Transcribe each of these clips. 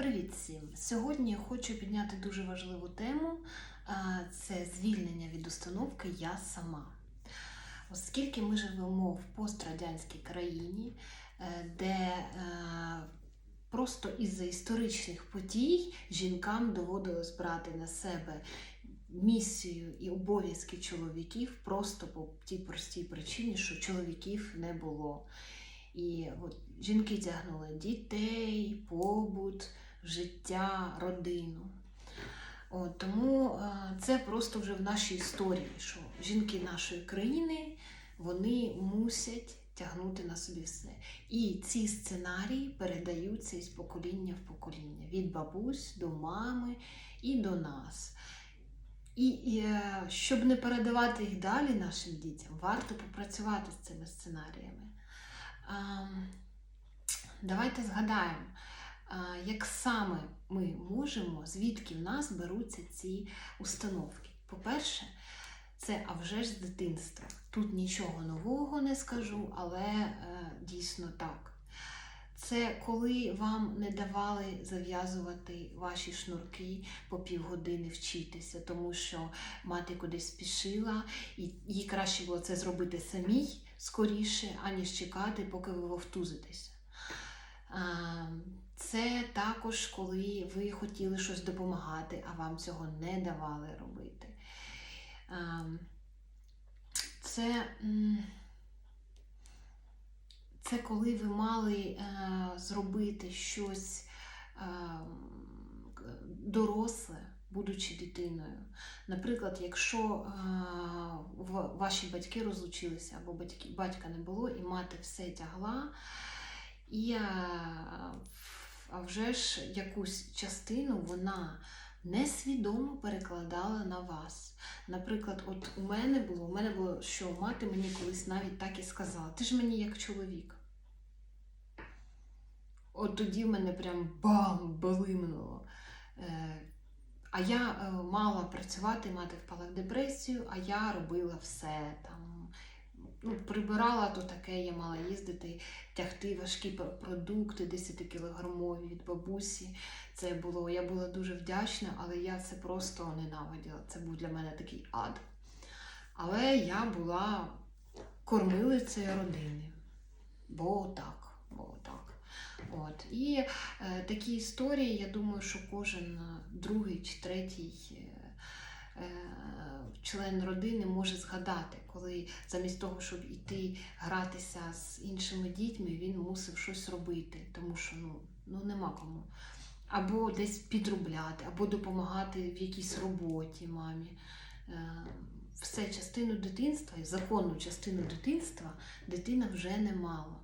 Привіт всім! Сьогодні хочу підняти дуже важливу тему це звільнення від установки Я сама. Оскільки ми живемо в пострадянській країні, е, де е, просто із-за історичних подій жінкам доводилось брати на себе місію і обов'язки чоловіків просто по тій простій причині, що чоловіків не було. І от жінки тягнули дітей, побут, життя, родину. От, тому е, це просто вже в нашій історії, що жінки нашої країни вони мусять тягнути на собі все. І ці сценарії передаються із покоління в покоління, від бабусь до мами і до нас. І, і е, щоб не передавати їх далі нашим дітям, варто попрацювати з цими сценаріями. Ем, Давайте згадаємо, як саме ми можемо, звідки в нас беруться ці установки. По-перше, це а вже ж з дитинства. Тут нічого нового не скажу, але е, дійсно так. Це коли вам не давали зав'язувати ваші шнурки по півгодини вчитися, тому що мати кудись спішила, і їй краще було це зробити самій скоріше, аніж чекати, поки ви вовтузитеся. А, Це також, коли ви хотіли щось допомагати, а вам цього не давали робити. Це, це коли ви мали е, зробити щось е, доросле, будучи дитиною. Наприклад, якщо е, ваші батьки розлучилися, або батьки, батька не було, і мати все тягла, і е, а вже ж якусь частину вона несвідомо перекладала на вас. Наприклад, от у мене було, у мене було, що мати мені колись навіть так і сказала: ти ж мені як чоловік. От тоді в мене прям бам, балимнуло. Е, а я е, мала працювати, мати впала в депресію, а я робила все там. Ну, прибирала то таке, я мала їздити, тягти важкі продукти 10-кілограмові від бабусі. Це було, я була дуже вдячна, але я це просто ненавиділа. Це був для мене такий ад. Але я була кормилицею родини. Бо так, бо так. От. І е, такі історії, я думаю, що кожен е, другий чи третій е, член родини може згадати, коли замість того, щоб іти гратися з іншими дітьми, він мусив щось робити, тому що ну, ну нема кому. Або десь підробляти, або допомагати в якійсь роботі мамі. Е, Все частину дитинства, і законну частину дитинства дитина вже не мала.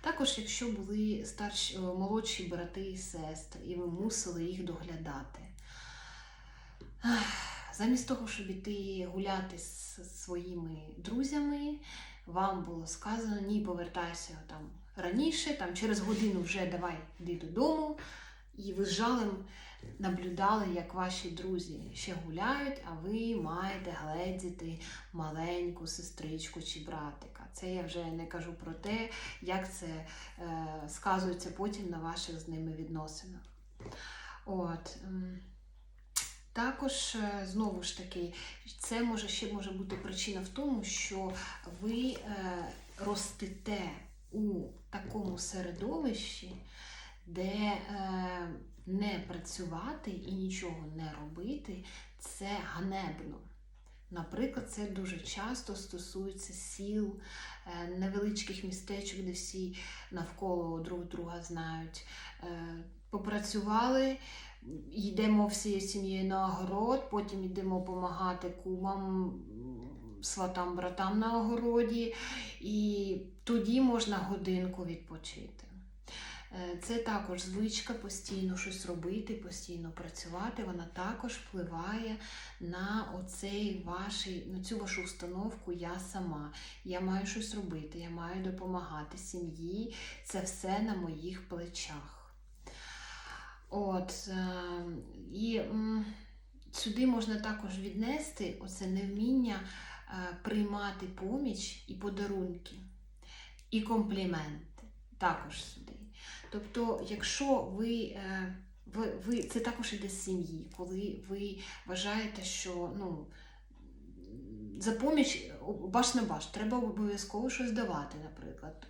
Також, якщо були старші, е, молодші брати і сестри, і ви мусили їх доглядати. Замість того, щоб іти гуляти з своїми друзями, вам було сказано, ні, повертайся там раніше, там через годину вже давай йди додому. І ви з жалем наблюдали, як ваші друзі ще гуляють, а ви маєте гледіти маленьку сестричку чи братика. Це я вже не кажу про те, як це е, сказується потім на ваших з ними відносинах. От. Також, е, знову ж таки, це може ще може бути причина в тому, що ви е, ростете у такому середовищі, де е, не працювати і нічого не робити це ганебно. Наприклад, це дуже часто стосується сіл, невеличких містечок, де всі навколо друг друга знають. Попрацювали, йдемо всією сім'єю на огород, потім йдемо допомагати кумам, сватам, братам на огороді, і тоді можна годинку відпочити. Е, Це також звичка постійно щось робити, постійно працювати. Вона також впливає на оцей ваший, на цю вашу установку Я сама. Я маю щось робити, я маю допомагати сім'ї. Це все на моїх плечах. От, е, і сюди можна також віднести оце невміння е, приймати поміч і подарунки, і компліменти також сюди. Тобто, якщо ви е, ви, ви це також іде з сім'ї, коли ви вважаєте, що ну. За поміч баш на баш, треба обов'язково щось давати, наприклад.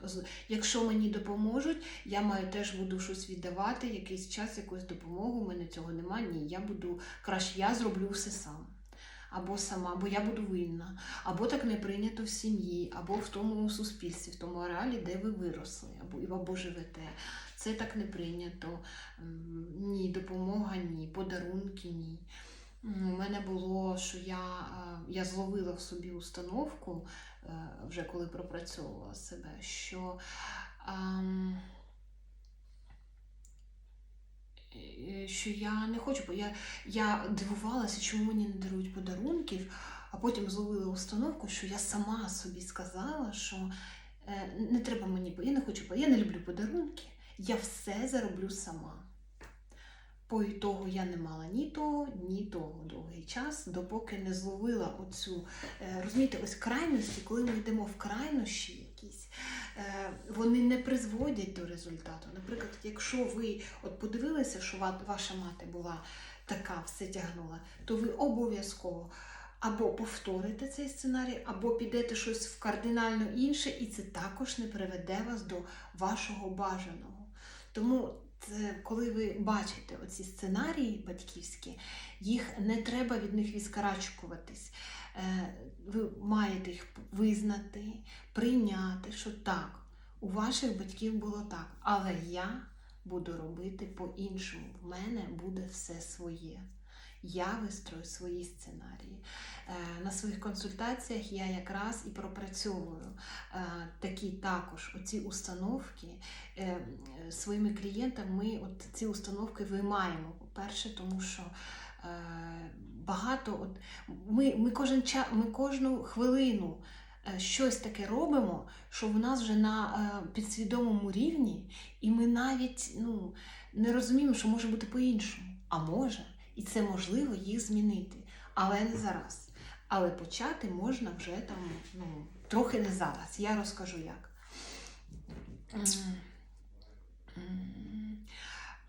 Якщо мені допоможуть, я маю теж буду щось віддавати, якийсь час, якусь допомогу, у мене цього немає. Ні, я буду краще, я зроблю все сам. Або сама, бо я буду винна, або так не прийнято в сім'ї, або в тому суспільстві, в тому ареалі, де ви виросли, або, або живете. Це так не прийнято. Ні, допомога, ні, подарунки, ні. У мене було, що я, е, я зловила в собі установку, е, вже коли пропрацьовувала себе, що ем, е, що я не хочу, я, я дивувалася, чому мені не дарують подарунків, а потім зловила установку, що я сама собі сказала, що не треба мені, я не хочу, я не люблю подарунки, я все зароблю сама. По ітогу я не мала ні того, ні того довгий час, допоки не зловила оцю, е, розумієте, ось крайності, коли ми йдемо в крайнощі якісь, е, вони не призводять до результату. Наприклад, якщо ви от подивилися, що ваша мати була така, все тягнула, то ви обов'язково або повторите цей сценарій, або підете щось в кардинально інше, і це також не приведе вас до вашого бажаного. Тому коли ви бачите оці сценарії батьківські, їх не треба від них відскарачуватись. Е, Ви маєте їх визнати, прийняти, що так, у ваших батьків було так, але я буду робити по-іншому. В мене буде все своє. Я вистрою свої сценарії. Е, На своїх консультаціях я якраз і пропрацьовую е, такі також оці установки е, своїми клієнтами. Ми от ці установки виймаємо. По-перше, тому що багато от ми, ми, кожен ча, ми кожну хвилину щось таке робимо, що в нас вже на підсвідомому рівні, і ми навіть ну, не розуміємо, що може бути по-іншому. А може, і це можливо їх змінити, але не зараз. Але почати можна вже там ну, трохи не зараз. Я розкажу як.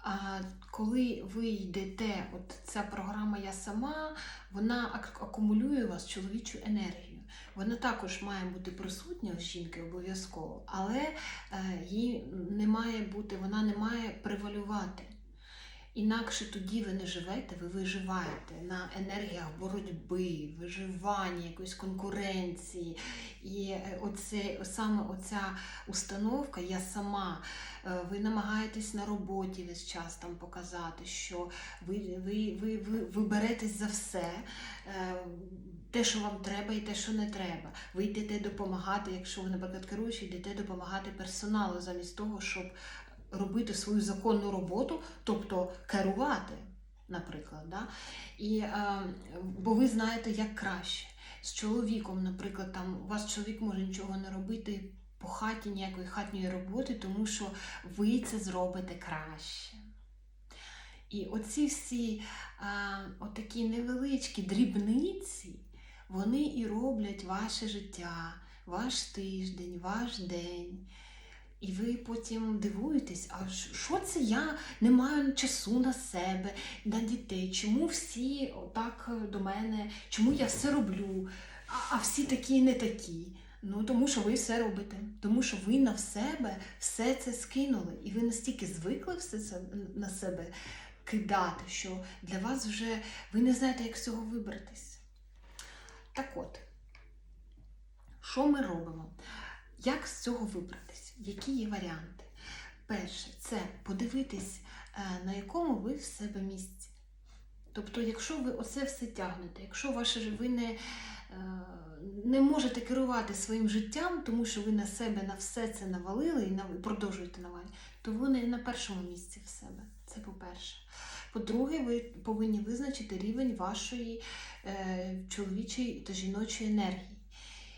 А коли ви йдете, от ця програма Я сама, вона акумулює у вас чоловічу енергію. Вона також має бути присутня у жінки обов'язково, але е, їй не має бути, вона не має превалювати. Інакше тоді ви не живете, ви виживаєте на енергіях боротьби, виживання, якоїсь конкуренції. І е, оце, саме оця установка, я сама, е, ви намагаєтесь на роботі весь час там показати, що ви, ви, ви, ви, ви беретесь за все, е, те, що вам треба, і те, що не треба. Ви йдете допомагати, якщо ви, наприклад, керуючий, йдете допомагати персоналу замість того, щоб робити свою законну роботу, тобто керувати, наприклад. Да? І, е, бо ви знаєте, як краще. З чоловіком, наприклад, там у вас чоловік може нічого не робити по хаті, ніякої хатньої роботи, тому що ви це зробите краще. І оці всі а, отакі невеличкі дрібниці, вони і роблять ваше життя, ваш тиждень, ваш день. І ви потім дивуєтесь, а що це я не маю часу на себе, на дітей? Чому всі так до мене, чому я все роблю, а, всі такі не такі? Ну, тому що ви все робите, тому що ви на себе все це скинули, і ви настільки звикли все це на себе кидати, що для вас вже ви не знаєте, як з цього вибратись. Так от, що ми робимо? Як з цього вибратись? Які є варіанти? Перше, це подивитись, е, на якому ви в себе місці. Тобто, якщо ви оце все тягнете, якщо ваше ви не, е, не можете керувати своїм життям, тому що ви на себе на все це навалили і продовжуєте навалювати, то ви не на першому місці в себе. Це по-перше. По-друге, ви повинні визначити рівень вашої е, чоловічої та жіночої енергії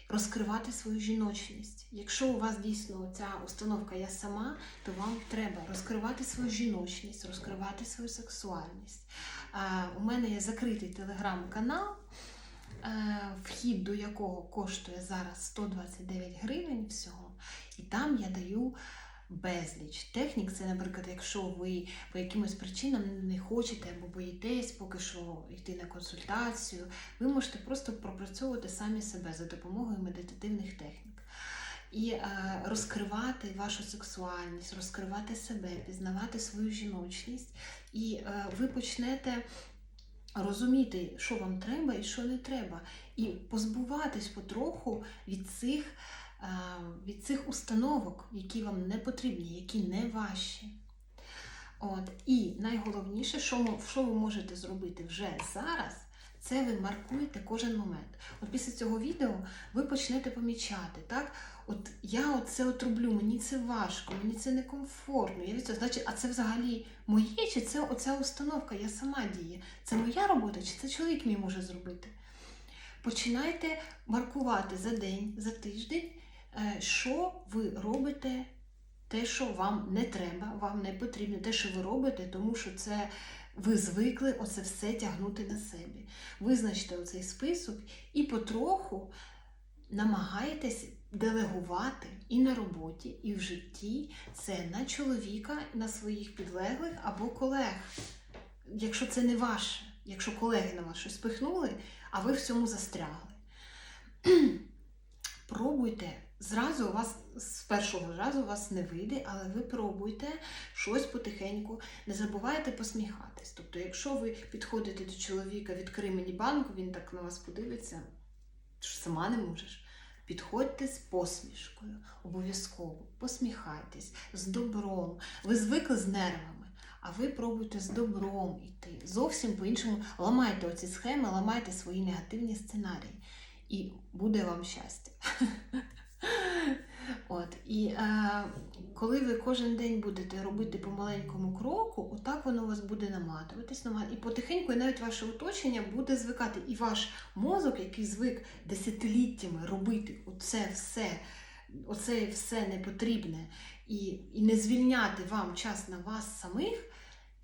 розкривати свою жіночність. Якщо у вас дійсно ця установка я сама, то вам треба розкривати свою жіночність, розкривати свою сексуальність. У мене є закритий телеграм-канал, е, вхід до якого коштує зараз 129 гривень всього. І там я даю безліч технік. Це, наприклад, якщо ви по якимось причинам не хочете або боїтесь поки що йти на консультацію, ви можете просто пропрацьовувати самі себе за допомогою медитативних технік. І е, розкривати вашу сексуальність, розкривати себе, пізнавати свою жіночність, і е, ви почнете розуміти, що вам треба і що не треба, і позбуватись потроху від цих, від цих установок, які вам не потрібні, які не ваші. От. І найголовніше, що, що ви можете зробити вже зараз, це ви маркуєте кожен момент. От після цього відео ви почнете помічати, так? От я оце от роблю, мені це важко, мені це некомфортно. Я від цього, значить, а це взагалі моє, чи це оця установка, я сама дію? Це моя робота, чи це чоловік мій може зробити? Починайте маркувати за день, за тиждень, е, що ви робите, те, що вам не треба, вам не потрібно, те, що ви робите, тому що це ви звикли оце все тягнути на себе. Визначте оцей список і потроху намагаєтесь делегувати і на роботі, і в житті це на чоловіка, на своїх підлеглих або колег. Якщо це не ваше, якщо колеги на вас щось пихнули, а ви в цьому застрягли. Пробуйте. Зразу у вас з першого разу у вас не вийде, але ви пробуйте щось потихеньку. Не забувайте посміхатись. Тобто, якщо ви підходите до чоловіка, відкрий мені банку, він так на вас подивиться, ж сама не можеш. Підходьте з посмішкою, обов'язково посміхайтесь з добром. Ви звикли з нервами, а ви пробуйте з добром іти. Зовсім по-іншому ламайте оці схеми, ламайте свої негативні сценарії. І буде вам щастя. От, і е, коли ви кожен день будете робити по маленькому кроку, отак воно у вас буде наматуватись, наматуватись. і потихеньку і навіть ваше оточення буде звикати. І ваш мозок, який звик десятиліттями робити оце все, оце все непотрібне, і, і не звільняти вам час на вас самих,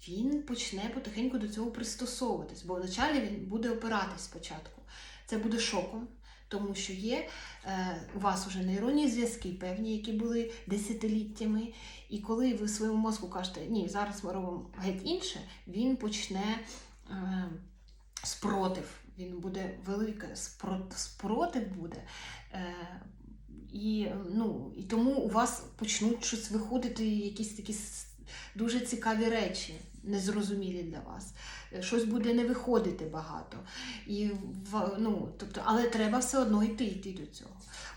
він почне потихеньку до цього пристосовуватись, бо вначалі він буде опиратись спочатку. Це буде шоком, тому що є е, у вас вже нейронні зв'язки певні, які були десятиліттями. І коли ви своєму мозку кажете, ні, зараз ми робимо геть інше, він почне е, спротив. Він буде великий спротив буде. Е, і, ну, і тому у вас почнуть щось виходити, якісь такі дуже цікаві речі, незрозумілі для вас. Е, Щось буде не виходити багато. І, ну, тобто, але треба все одно йти, йти до цього.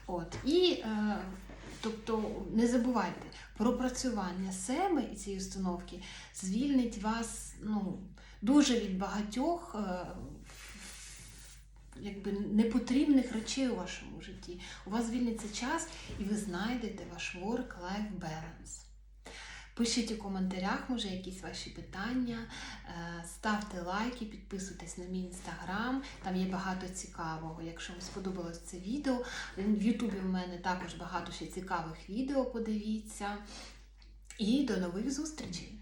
От. І е, тобто, не забувайте, пропрацювання себе і цієї установки звільнить вас ну, дуже від багатьох е, якби, непотрібних речей у вашому житті. У вас звільниться час і ви знайдете ваш work-life balance. Пишіть у коментарях, може, якісь ваші питання, е, ставте лайки, підписуйтесь на мій інстаграм, там є багато цікавого. Якщо вам сподобалось це відео, в Ютубі в мене також багато ще цікавих відео, подивіться. І до нових зустрічей!